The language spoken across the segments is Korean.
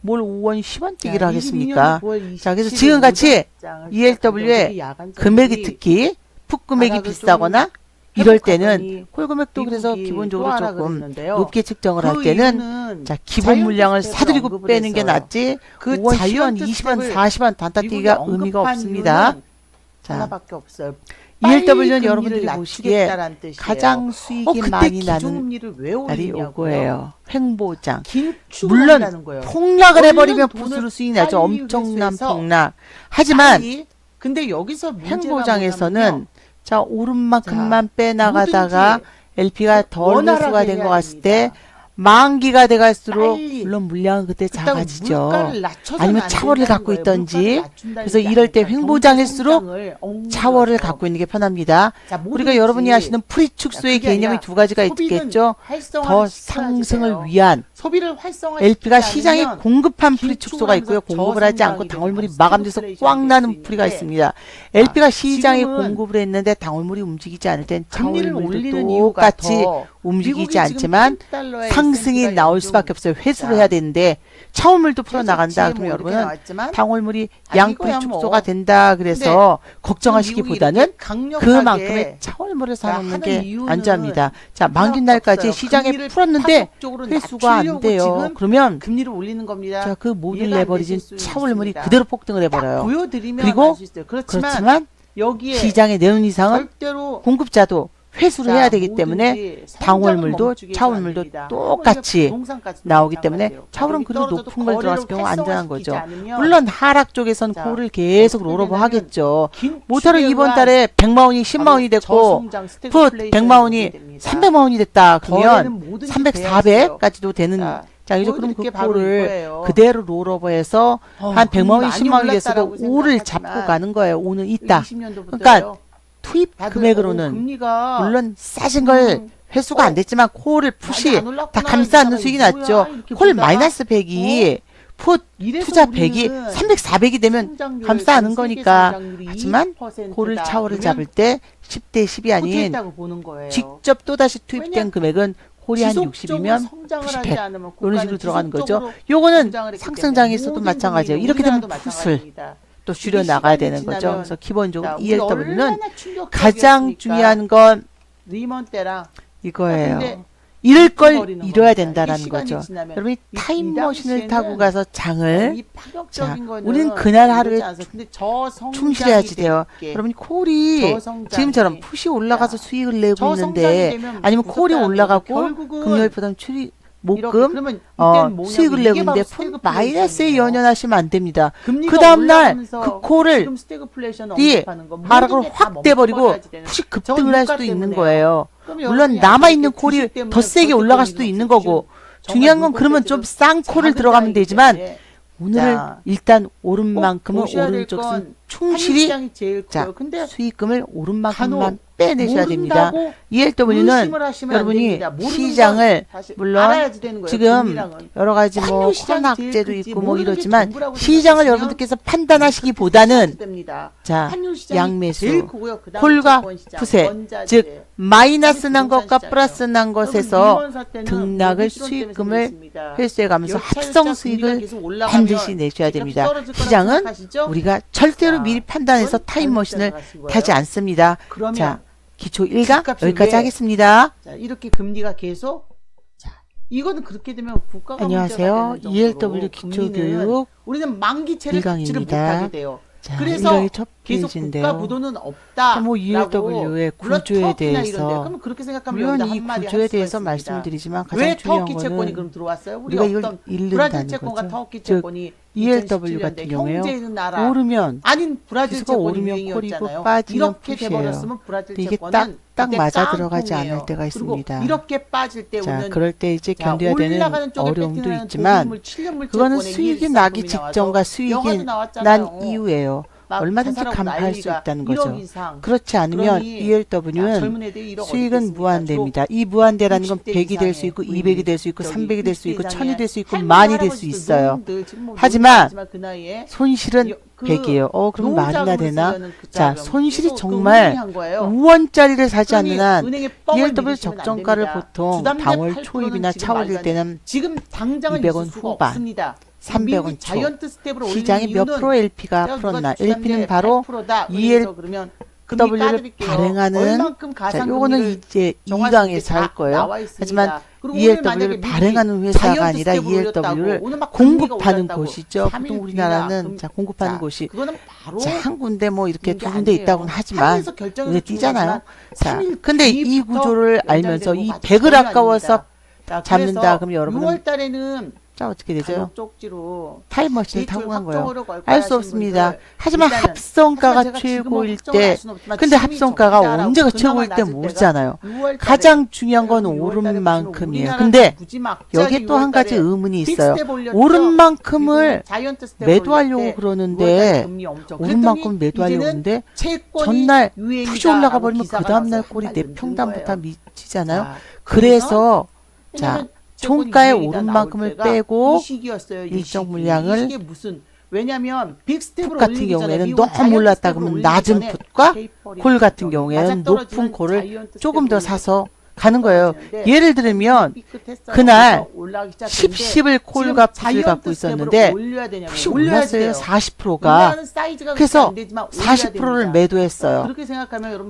뭘 5원 10원 뛰기를 자, 하겠습니까? 22년 9월 자, 그래서 27일 지금 같이 무작장을 ELW의 금액이 특히 풋 금액이 비싸거나 좀 이럴 때는 콜 금액도 그래서 기본적으로 조금 그랬는데요. 높게 측정을 할그 때는 자 기본 물량을 사들이고 빼는 게 낫지 그 5원, 10원, 자이언트 20원, 스텝을 40원 단타 뛰기가 의미가 없습니다. 자, 하나밖에 없어요. ELW는 여러분들이 보시기에. 가장 어, 수익이 그때 많이 나는 날이? 오고예요. 횡보장. 물론. 폭락을 해버리면 부수로 수익 나죠. 엄청난 폭락. 하지만. 근데 여기서 횡보장에서는. 자 오른 만큼만 빼 나가다가 뭐든지 LP가 덜 회수가 된 것 같을. 때 만기가 돼갈수록 빨리. 물론 물량은 그때 작아지죠. 아니면 안 차월을 갖고. 있던지. 그래서 게 이럴 때 횡보장일수록 차월을. 갖고 있는 게 편합니다. 자, 우리가 여러분이 아시는 프리축소의 그게 개념이 두 가지가 있겠죠. 더 상승을. 위한 소비를 활성화 LP가 시장에 공급한 프리축소가 있고요. 공급을 하지 않고 당월물이 마감돼서 스태그플레이션이 나는 수 있습니다. LP가 시장에 공급을 했는데 당월물이 움직이지 않을 땐 차월물도 똑같이 더 움직이지 않지만 10달러의 상승이 나올 수밖에 없어요. 회수를 자, 해야 되는데 차월물도 풀어 계속 나간다. 그러면 여러분은 양풀 이거야 축소가 뭐. 된다. 그래서 걱정하시기보다는 그만큼의 차월물을 사놓는 게 안전합니다. 자, 만기 날까지. 시장에 풀었는데 회수가 안 돼요. 그러면 금리를 올리는 겁니다. 자, 그 모든 레버리진 있습니다. 그대로 폭등을 딱 해버려요. 보여드리면 그리고. 그렇지만, 여기에 시장에 내놓은 이상은 공급자도 회수를 자, 해야 되기 때문에 차월물도 안 됩니다. 똑같이 부동산까지도 나오기. 때문에 차월은 그래도 떨어져도 높은 걸 들어갔을 경우 안전한 거죠. 물론 하락 쪽에선 자, 코를 계속 롤오버 하겠죠. 추계와 이번 달에 100만 원이 10만 원이 됐고 풋 스태그플레이션이 100만 원이 됩니다. 300만 원이 됐다. 그러면 거래는 뭐든지 300, 돼야 있어요. 400까지도 되는 자, 자, 이제 그럼 그 이거예요. 그대로 롤오버해서 어, 한 100만 원이 금리 10만 원이 됐어도 올랐다라고 5를 생각하지만 잡고 가는 거예요. 5는 있다. 20년도부터요. 그러니까 투입 다들 금액으로는 어, 금리가 물론 싸진 걸 음, 회수가 어, 안 됐지만 콜을 푸시 많이 안 올랐구나. 다 감싸 안는 수익이 뭐야, 났죠. 이렇게 콜 보다가 마이너스 100이 풋 이래서 투자 우리는 100이 300, 400이 되면 성장률, 감싸 안는 거니까. 성장률이 하지만 2%다. 콜을 그러면 잡을 때 10대 10이 아닌 후퇴했다고 보는 거예요. 직접 또다시 투입된? 금액은 콜이 한 지속적으로 60이면 성장을 90, 하지 100 않으면 이런 국가는 식으로 들어가는 거죠. 지속적으로 요거는 성장을 했기 상승장에서도 마찬가지예요. 이렇게 되면 풋을 마찬가지입니다. 또 줄여 나가야 되는 거죠. 그래서 기본적으로 ELW는 가장? 중요한 건 리먼 때랑 이거예요. 근데 이럴 걸 잃어야. 된다라는 거죠. 여러분이 타임머신을 타고 가서 장을 자, 우리는 그날 하루에 충실해야지 돼요. 여러분이 콜이 지금처럼 푸시 올라가서 자, 수익을 내고 있는데 아니면 콜이 올라가고 금요일보다는 출이 목금 어, 수익을 내고 있는데 스태그플레이션이에요. 마이너스에 연연하시면 안 됩니다. 그 다음날 그 콜을 이 하락을 확 떼버리고. 푸시 급등을 할 수도 있는. 거예요. 물론 남아있는 콜이 더 세게 올라갈 수도 건 있는. 거고 정말 중요한 건 그러면 좀 싼 콜을 들어가면 되지만 오늘 자, 일단 오른 꼭 만큼은 보셔야 오른 될 쪽은 건 충실히 자, 수익금을 오른 만큼만 빼내셔야 됩니다. 안 여러분이 시장을 물론. 지금. 여러 가지 뭐 크지. 있고 뭐 전부라고 시장을 여러분들께서 판단하시기보다는. 자 양매수, 시장, 푸세, 즉 마이너스 난 것과. 플러스 난 것에서 등락을 수익금을 생겼습니다. 회수해 가면서 여차저차 합성 수익을 반드시 내셔야 됩니다. 시장은? 우리가 절대로 자, 미리 판단해서 타임머신을. 타지 않습니다. 자, 기초 1강 집값이 여기까지 왜 하겠습니다. 자, 이렇게 금리가 계속 자, 이거는 그렇게 되면 국가가 안녕하세요. ELW 기초교육 우리는 만기채를 일강입니다. 못하게 돼요. 자, 그래서 첫 계속 국가 페이지인데요. 부도는 없다. 뭐 ELW의 구조에 대해서 그럼 그렇게 생각하면 물론 이 구조에 대해서. 말씀드리지만 가장 왜 중요한 터키 채권이 거는 그럼 들어왔어요? 우리 우리가 이걸 어떤 잃는다는 브라질 채권과 거죠. 터키 즉, 채권이 ELW 2017년대 같은 경우에요. 형제 있는 나라 오르면 아닌 브라질 지수가 채권이 오르면 유행이었잖아요. 콜이고 빠지면 이렇게 푸시예요. 돼버렸으면 브라질 이게 채권은 딱- 딱 그때 맞아 들어가지 깡통이에요. 않을 때가 그리고 있습니다. 이렇게 빠질 때 자, 오는 그럴 때 이제 자, 견뎌야 되는 올라가는 쪽에 어려움도 뺏기는 있지만 칠년물 그거는 수익이 나기 직전과 수익이 영화도 난 나왔잖아요. 이후에요. 막 얼마든지 간파할 수 있다는 1억 거죠. 그렇지 않으면 ELW는 젊은 애들이 1억 수익은? 무한대입니다. 이 무한대라는 건 60대 100이 될 수 있고 부인이, 200이 될 수 있고 저기 300이 될수 60대 있고 이상의 1000이 될 수 있고 만이 될 수 있어요. 뭐 하지만 그 손실은 여- 그 100이에요. 어, 그럼 말이나 노후자금을 되나? 그 자. 손실이 정말 그 은행이 한 거예요. 5원짜리를 사지 않는 한 은행에 뻥을 ELW 믿으시면 안 적정가를. 보통 당월 8%는 초입이나 안 때는 지금 당장은 200원 있을 수가 후반. 300원 미국이 초. 자이언트 스텝으로 시장이 몇 프로 LP가 풀었나? LP는 바로 8%다. EL 그러면 W를. 발행하는 자, 요거는 이제 정할 수 있는지 2강에서 할다 거예요. 하지만 ELW를 발행하는 회사가 아니라 ELW를 공급하는 곳이죠. 3일 보통 우리나라는 자 공급하는 자, 곳이 자, 한 군데 뭐 이렇게 두 군데. 있다고는 하지만 눈에 띄잖아요. 자, 3일 근데 이 구조를 알면서 이 거가 100을 전혀 아까워서 잡는다. 그럼 여러분은 6월 달에는 자 어떻게 되죠? 쪽지로 타임머신을 데이트를 타고 간 거예요. 알 수 없습니다. 하지만 합성가가 최고일 때 근데 합성가가 언제가 최고일 때 모르잖아요. 6월 달에 가장 중요한 건 여러분, 6월 오른 만큼이에요. 근데 굳이 막 여기에 또한 갑자기 가지 6월 달에 의문이 있어요. 오른 만큼을 매도하려고 올릴 때 6월 달에 그러는데 오른 만큼 매도하려고 하는데 전날 푸시 올라가 버리면 그 다음날 꼴이 내 평단부터 거예요. 미치잖아요. 자, 그래서 자, 유행이다 오른 만큼을 빼고 일정. 물량을 왜냐면 풋 같은 경우에는 너무 올랐다 그러면 낮은 풋과 콜 같은 경우에는 높은 콜을 조금 더 사서 가는 거예요. 예를 들면 그날 10, 10을 콜과 풋을 갖고 있었는데 풋이 올랐어요. 40%가. 그래서 40%를 매도했어요.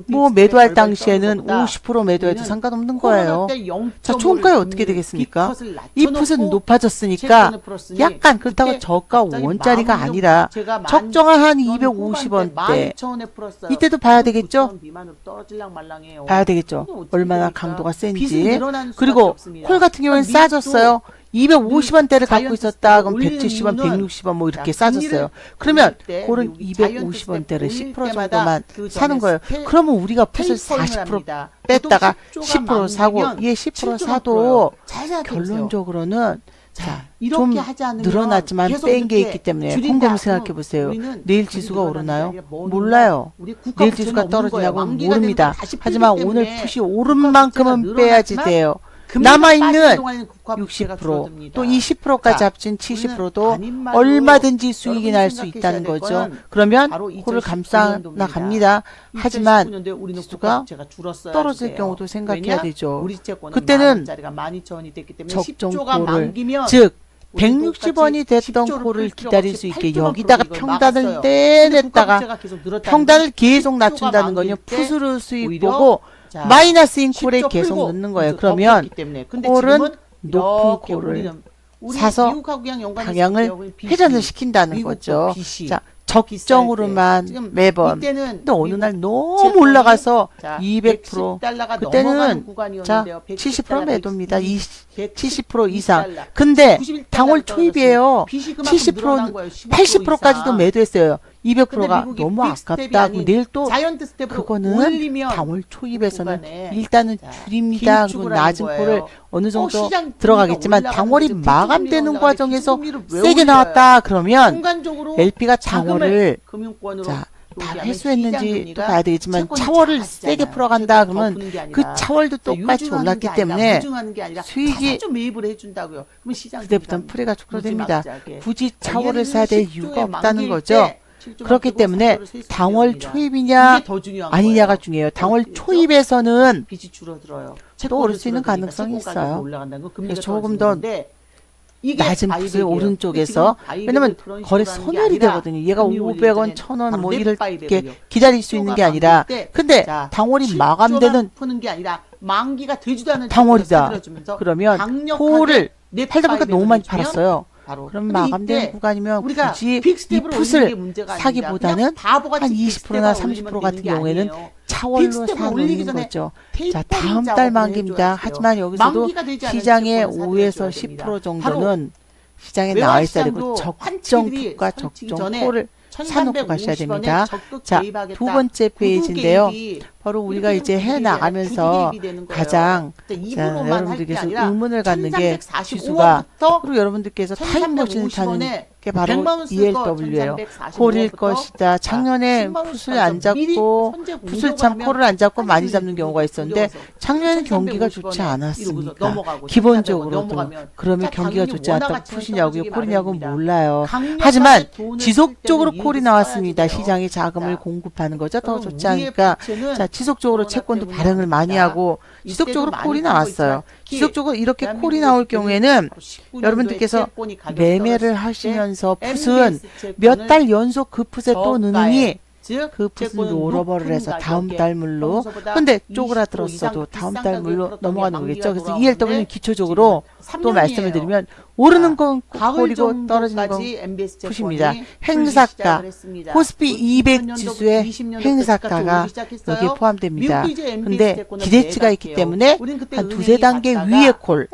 뭐 매도할 당시에는 떠는 것보다 50% 매도해도 상관없는 거예요. 코로나 때 0.5를 자, 총가에 어떻게 되겠습니까? 이 풋은 높아졌으니까 약간 그렇다고 저가 갑자기 5원짜리가 만 아니라 적정한 한 후반대 250원대 12,000원에 풀었어요. 이때도 봐야 되겠죠? 9,000원 미만으로 떨어질랑 말랑해요. 봐야 되겠죠. 얼마나 됩니까? 강도가 센지. 그리고. 콜 같은 경우는 그러니까 싸졌어요. 250원대를 갖고 자이언트 있었다. 그럼 올리는 170원, 이유는 160원 뭐 이렇게 자, 싸졌어요. 그러면 자이언트 250원대를 스텝 10% 올릴 때마다 정도만 그 사는 거예요. 그러면 우리가 풋을 테이퍼링을 40% 합니다. 뺐다가 보통 10% 사고 얘 10% 7조가 사도. 결론적으로는 자, 자, 좀 늘어났지만 뺀 게 있기 때문에. 곰곰이 생각해 보세요. 내일 지수가 오르나요? 몰라요. 내일 지수가. 떨어지냐고 모릅니다. 하지만 오늘 풋이 오른 만큼은 빼야지 돼요. 남아있는 빠지는 동안에는 국가 부채가 60%, 줄어듭니다. 또 20%까지 자, 합친 70%도 아닌 말로 얼마든지 수익이 날 수 있다는 될 거죠. 그러면 코를 2019 감싸 년도입니다. 나갑니다. 하지만 2019년도에 우리는 지수가 떨어질. 경우도 생각해야? 되죠. 그때는 만 원짜리가 12,000원이 됐기 때문에 10조가 적정코를 즉 우리도 160원이 똑같이 됐던 10조를 코를 기다릴 수 있게 8조만 여기다가 평단을. 떼냈다가 평단을 건 계속 10조가 낮춘다는 건요. 수익 오히려 보고 자, 마이너스인 콜에 10조 계속 넣는 거예요. 더 그러면 콜은 높은 콜을 우리는 우리 사서 방향을 회전을 시킨다는 거죠. BC. 자, 적정으로만 매번. 근데 어느 날 너무 올라가서 자, 200% 110달러가 그때는 자 구간이었는데요. 70% 매도입니다. 20, 110 70% 이상. 근데 91 당월 초입이에요. 빚이 그만큼 70% 늘어난 거예요. 15% 80%까지도 이상. 매도했어요. 근데 200%가 미국이 너무 아깝다. 내일 또 그거는 당월 초입에서는 일단은 자, 줄입니다. 그리고 낮은. 콜을 어느 어, 정도 시장 들어가겠지만 당월이 마감되는 과정에서 세게? 나왔다 그러면 LP가 금융권으로 자, 다 회수했는지 또 봐야 되겠지만 차월을. 세게 풀어간다 그러면 그. 차월도 자, 똑같이 올랐기 때문에 수익이 좀 매입을 해준다고요. 그러면 시장 그때부터는 풀이가 축소됩니다. 굳이 자, 차월을 사야 될 이유가 10조에 없다는 거죠. 때 7조만 그렇기 때문에 3조를 세수 당월. 초입이냐 아니냐가. 중요해요. 당월 그렇죠? 초입에서는 빚이 줄어들어요. 또 오를 수 있는 가능성이 있어요. 그래서 조금 더 낮은 바이백이에요. 오른쪽에서 왜냐면 거래 아니라 되거든요. 얘가 금리 올리기 500원, 전에 1000원 바로 뭐넷 이렇게. 기다릴 수 있는 게 10조가 아니라 근데 자, 당월이 10조만 마감되는 만기가 되지도 않은 당월이다. 그러면 넷 팔다 보니까 너무 많이 팔았어요. 바로. 그럼 이때 구간이면 우리가 굳이 아니라 사기보다는 한 빅스텝을 20%나 올리면 30% 같은 경우에는. 차월로 빅스텝을 사놓는 거죠. 자, 다음 달 만기입니다. 하지만 여기서도 시장의 채권을 5에서 사들여줘야 10% 됩니다. 정도는 시장에 나와 있어야 되고 적정 설치기 적정 콜을 사놓고 가셔야 1350원에 됩니다. 자. 두 번째 페이지인데요. 바로 우리가 이제 해 개입이 아니라 나가면서 구두 개입 그게 바로 ELW예요. 콜일 것이다. 작년에 붓을 안 잡고 붓을 참 콜을 안 잡고 많이 잡는 경우가 있었는데 작년 경기가 좋지 않았습니다. 기본적으로도 그러면 경기가 좋지 않다 푸시냐고요 콜이냐고 몰라요. 하지만 지속적으로 콜이 나왔습니다. 시장이 자금을 공급하는 거죠. 더 좋지 않을까. 자 지속적으로 채권도 발행을 많이 하고 지속적으로 콜이 나왔어요. 지속적으로 이렇게 콜이 나올 경우에는 여러분들께서 매매를 하시면서 풋은 몇 달 연속 그 푸세 또 넣느니 그 붓은 오러버를 해서 다음 달 물로 근데 쪼그라들었어도 다음 달 물로 넘어가는 거겠죠. 그래서 이 l w 기초적으로 또 말씀을 드리면 오르는 건 콜이고 떨어지는 건 푸십니다. 행사가 코스피 200 지수의 행사가가 여기에 포함됩니다. 근데 기대치가 있기 때문에 한 두세 단계 위에 콜,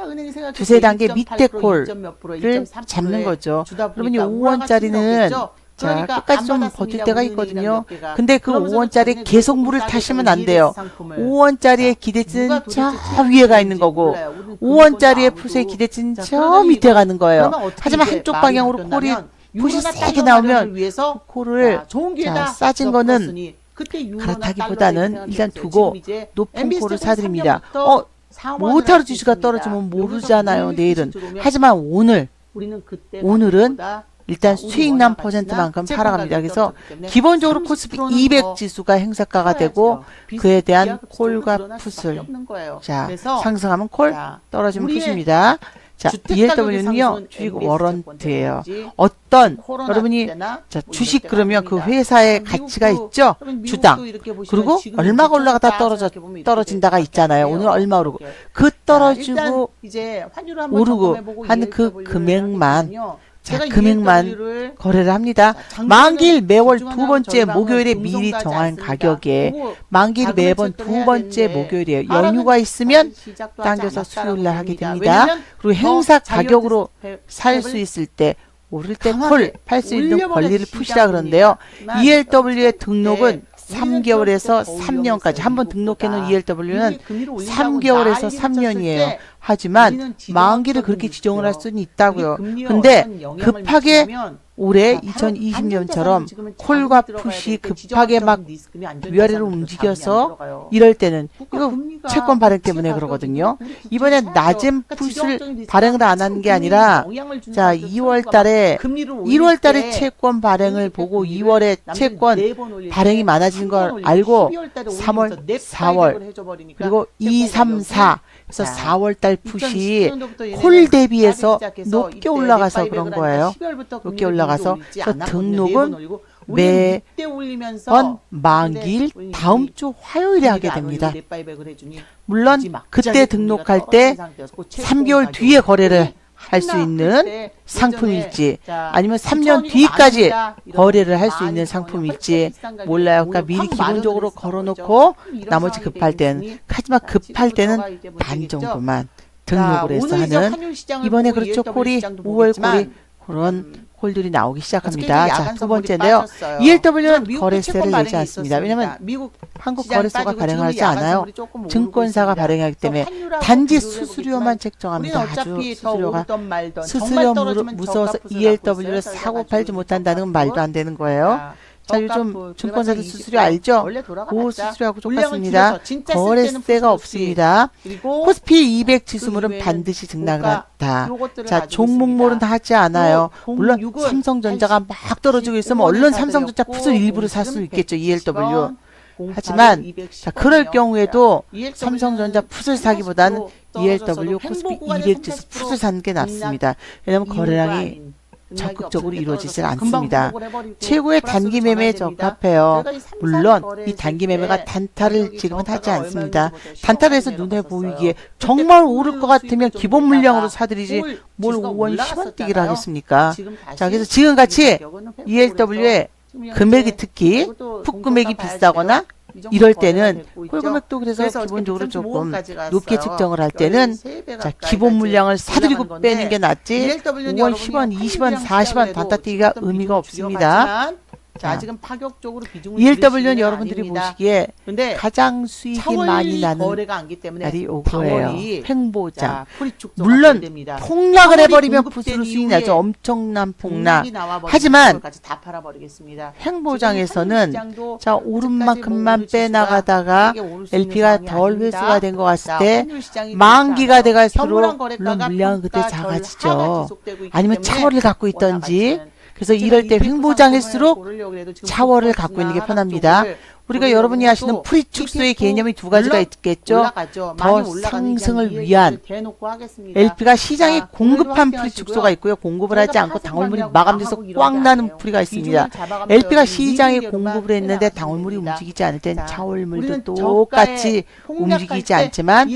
두세 단계 밑에 콜을 잡는 거죠. 그러면 5원짜리는 자, 끝까지 좀 버틸 때가 있거든요. 근데 그 5원짜리 계속 물을 타시면 안 돼요. 5원짜리의 기대치는 저 위에가 있는 거고, 5원짜리의 푸세의 기대치는 저 밑에 가는 거예요. 하지만 한쪽 방향으로 콜이 푸시 세게 나오면 콜을 자, 싸진 거는 갈아타기보다는 일단 두고 높은 콜을 사드립니다. 어, 모타르 지수가 떨어지면 모르잖아요, 내일은. 하지만 오늘, 오늘은 일단 수익난 퍼센트만큼 팔아갑니다. 그래서 기본적으로 코스피 200 지수가 행사가가 되고 그에 대한 콜과 풋을 자 상승하면 콜 떨어지면 풋입니다. 자, BLW는요, 주식 워런트예요. 어떤 여러분이 자, 주식 그러면 그 회사의 가치가 있죠, 주당. 그리고 얼마가 올라가다 떨어져 떨어진다가 있잖아요. 오늘 얼마 그 오르고 그 떨어지고 오르고 한 그 금액만 자, 금액만 거래를 합니다. 만길 매월 두 번째 목요일에 미리 정한 가격에 만길 매번 두 번째 목요일에 연휴가 있으면 당겨서 수요일 날 하게 됩니다. 그리고 행사 가격으로 살 수 있을 때 오를 때 콜, 팔 수 있는 권리를 푸시라 그런데요. ELW의 등록은 3개월에서 3년까지 한 번 등록해 놓은 ELW는 3개월에서 3년이에요. 하지만 망기를 그렇게 지정을 할 수는 있다고요. 근데 급하게 올해 2020년처럼 콜과 푸시 급하게 막 위아래로 움직여서 이럴 때는 이거 채권 발행 때문에 그러거든요. 이번에 낮은 푸시를 발행을 안 하는 게 아니라 자 2월 달에 1월 달에 채권 발행을 보고 2월에 채권 발행이 많아진 걸 알고 3월, 4월 그리고 2, 3, 4 그래서 4월 달 푸시 콜 대비해서 높게 올라가서 그런 거예요. 높게 올라가 올라가서 등록은 매번 만기일 다음 주 화요일에 하게 됩니다. 물론 그때 등록할 때 3개월 뒤에 거래를 할 수 있는 상품일지 아니면 3년 뒤까지 거래를 할 수 있는 상품일지 몰라요. 그러니까 미리 기본적으로 걸어놓고 나머지 급할 때는 하지만 급할 때는 반 정도만 등록을 해서 하는 이번에 그렇죠. 콜이 5월 콜이 그런 홀들이 나오기 시작합니다. 자, 두 번째인데요. ELW는 거래세를 내지 않습니다. 왜냐하면 미국 한국 거래소가 발행하지 않아요. 증권사가 발행하기 때문에 단지 수수료만 책정합니다. 아주 수수료가 수수료 무서워서 ELW를 사고 팔지 못한다는 건 말도 안 되는 거예요. 자료 좀 증권사들 수수료 알죠? 고 수수료하고 똑같습니다. 거래세가 없습니다. 코스피 200 지수물은 반드시 등락한다. 자 종목몰은 다 하지 않아요. 물론 삼성전자가 막 떨어지고 있으면 얼른 삼성전자 푸스 일부를 살수 있겠죠. ELW. 하지만 자, 그럴 경우에도 삼성전자 풋을 사기보다는 ELW 코스피 200 지수 풋을 사는 게 낫습니다. 왜냐하면 거래량이 적극적으로 이루어지질 않습니다. 최고의 단기 매매에 적합해요. 물론 이 단기 매매가 단타를 지금은 하지 않습니다. 단타를 해서 눈에 보이기에 정말 오를 것 같으면 기본 물량으로 사들이지 뭘 5원 10원 뛰기를 하겠습니까? 자, 그래서 지금같이 ELW의 금액이 특히 푹 금액이 비싸거나 이럴 때는 홀금액도 그래서, 그래서 기본적으로 조금 높게 측정을 할 때는 자 기본 물량을 사들이고 빼는 게 낫지. 5원, 10원, 20원, 40원 단타뛰기가 의미가 없습니다. 자, 자, 아직은 파격적으로 비중을 ELW는 여러분들이 아닙니다. 보시기에 근데 가장 수익이 4월 많이 나는 거래가 안기 때문에 날이 오고예요. 4월이 횡보장. 물론. 폭락을 4월이 해버리면 부스로 수익 나죠. 엄청난 폭락. 하지만 다 팔아버리겠습니다. 횡보장에서는 자 오른 만큼만 뭐 빼나가다가 LP가 덜. 회수가 된 것 같을 자, 때 만기가. 돼갈수록 물론 물량은 그때 작아지죠. 아니면 차월을 갖고 있던지 그래서 이럴 때 횡보장일수록 차월을 갖고 있는 게 편합니다. 우리가 여러분이 아시는 프리 축소의 ETF 개념이 두 가지가 물론 있겠죠. 올라가죠. 더 상승을 위한. LP가 시장에 자, 공급한 오늘도 프리 함께 축소가 하시고요. 있고요. 공급을 하지 않고 당월물이 마감돼서 게 나는. 프리가 있습니다. LP가 시장에 공급을 했는데 당월물이. 움직이지 않을 땐 자, 차월물도 똑같이 움직이지 않지만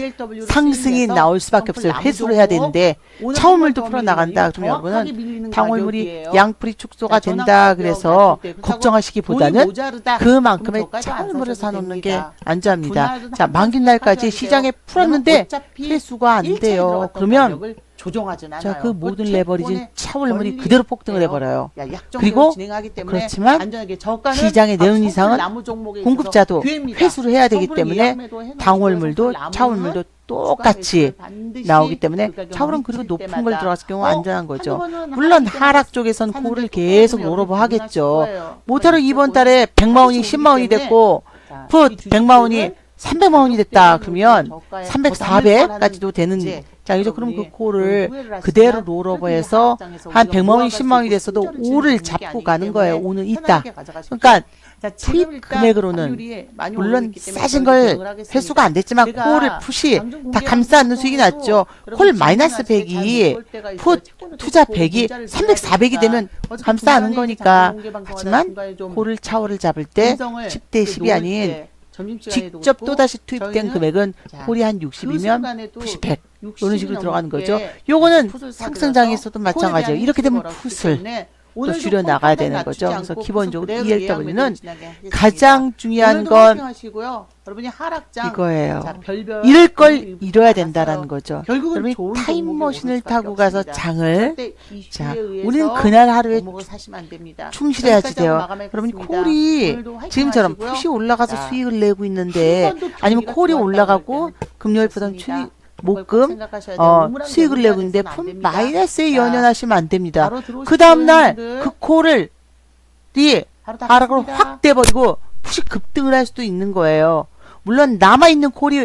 상승이 나올 수밖에 없어요. 회수를 해야 되는데 차월물도 한번 풀어 더 나간다. 밀리는 그럼 여러분은 당월물이. 양풀이 축소가 된다. 그래서 걱정하시기보다는. 그만큼의 차월물을 사셔도 사놓는 게. 안전합니다. 자, 만기 날까지 시장에. 풀었는데 회수가 안 돼요. 그러면 조정하진 않아요. 자, 그 모든 채권의 레버리지 권리 그대로 폭등을. 해버려요. 그리고 그렇지만 안전하게 저가는 시장에 내놓은 아, 이상은 공급자도. 회수를 해야 되기 때문에. 당월물도 추가 똑같이 나오기 때문에 그 차월은 그리고 높은 걸 들어갔을 경우 어, 안전한 거죠. 물론 하락 쪽에선 또 계속 여러분이 하겠죠. 모타로 그러니까 이번 달에 100만 원이 하나씩 10만 원이 됐고 자, 풋이 100만 원이 300만 원이 됐다. 그러면 300, 더 400까지도 되는 이제 장이죠. 그럼 그 코를 그대로 롤오버해서 한 우리가 100만 원이 모아갈 10만 수 원이 됐어도 순전히 오를 진행되는 게 잡고 아니기 가는 거예요. 오는 있다. 그러니까 자, 투입 금액으로는 물론 싸진 걸. 회수가 안 됐지만 코를 푸시 다 공개하는 감싸는 수익이 났죠. 콜 마이너스 때잘 100이 못볼 때가 있어요. 풋 투자 듣고 100이 문자를 300, 드려야 400이 되면 감싸는 중간에 거니까. 하지만 코를 차월을 잡을 때 음성을 10대 10이 놓을 아닌 직접 또다시 투입된 금액은 자, 콜이 한그 60이면 순간에도 90, 100 이런 60이 식으로 들어가는 거죠. 요거는 풋을 상승장에서도 마찬가지예요. 이렇게 되면 때문에 또 줄여 콜 나가야 되는 거죠. 그래서 기본적으로 ELW는. 가장 중요한 건 이거예요. 이럴 걸 나갔어요. 된다라는 거죠. 좋은 타임머신을 타고 가서. 장을 자, 우리는 그날 하루에. 충실해야지 돼요. 여러분이. 콜이 지금처럼. 푸시 올라가서 자, 수익을 내고 있는데 아니면 콜이 올라가고 금요일보다는 목금. 어, 수익을 내고 있는데 품. 마이너스에 자, 연연하시면 안 됩니다. 그 다음날. 그 콜을 이 하락으로. 확 떼버리고 푸시 급등을 할 수도 있는 거예요. 물론 남아있는 콜이